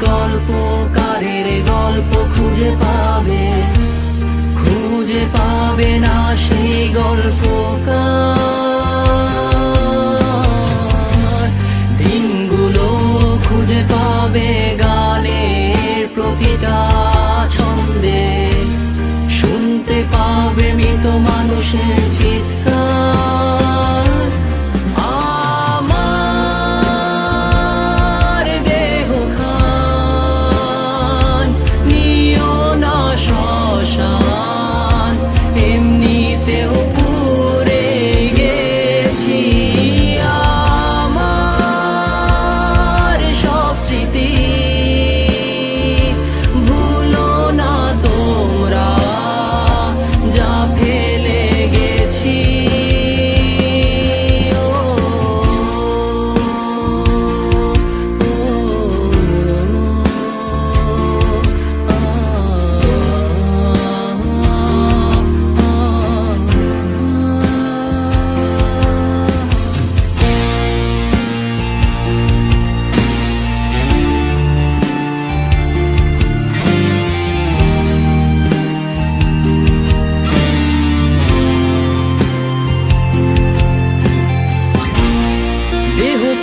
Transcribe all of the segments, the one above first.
গানে গল্প খুঁজে পাবে খুঁজে পাবে না সেই গল্প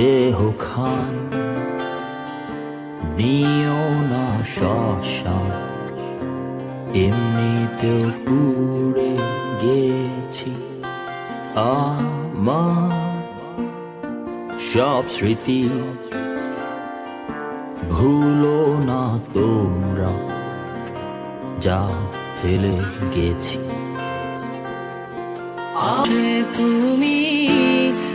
দেহ খান, নিও না শ্মশান এমনিতেও পুড়ে গেছি। আমার সব স্মৃতি ভুলো না তোমরা, যা ফেলে গেছি। আমি তুমি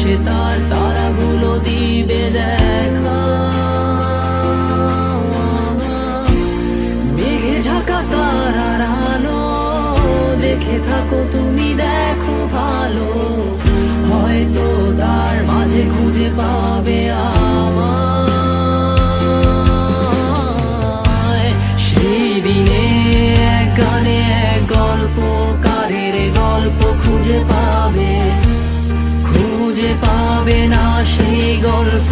শেষে তার তারাগুলো দিবে দেখা। মেঘে ঢাকা তারার আলো, দেখে থাকো তুমি দেখো ভালো। হয়তো তার মাঝে খুঁজে পাবে আমায়। সেই দিনে গানে গল্প কারের গল্প খুঁজে পাবে। পাবে না সেই গল্প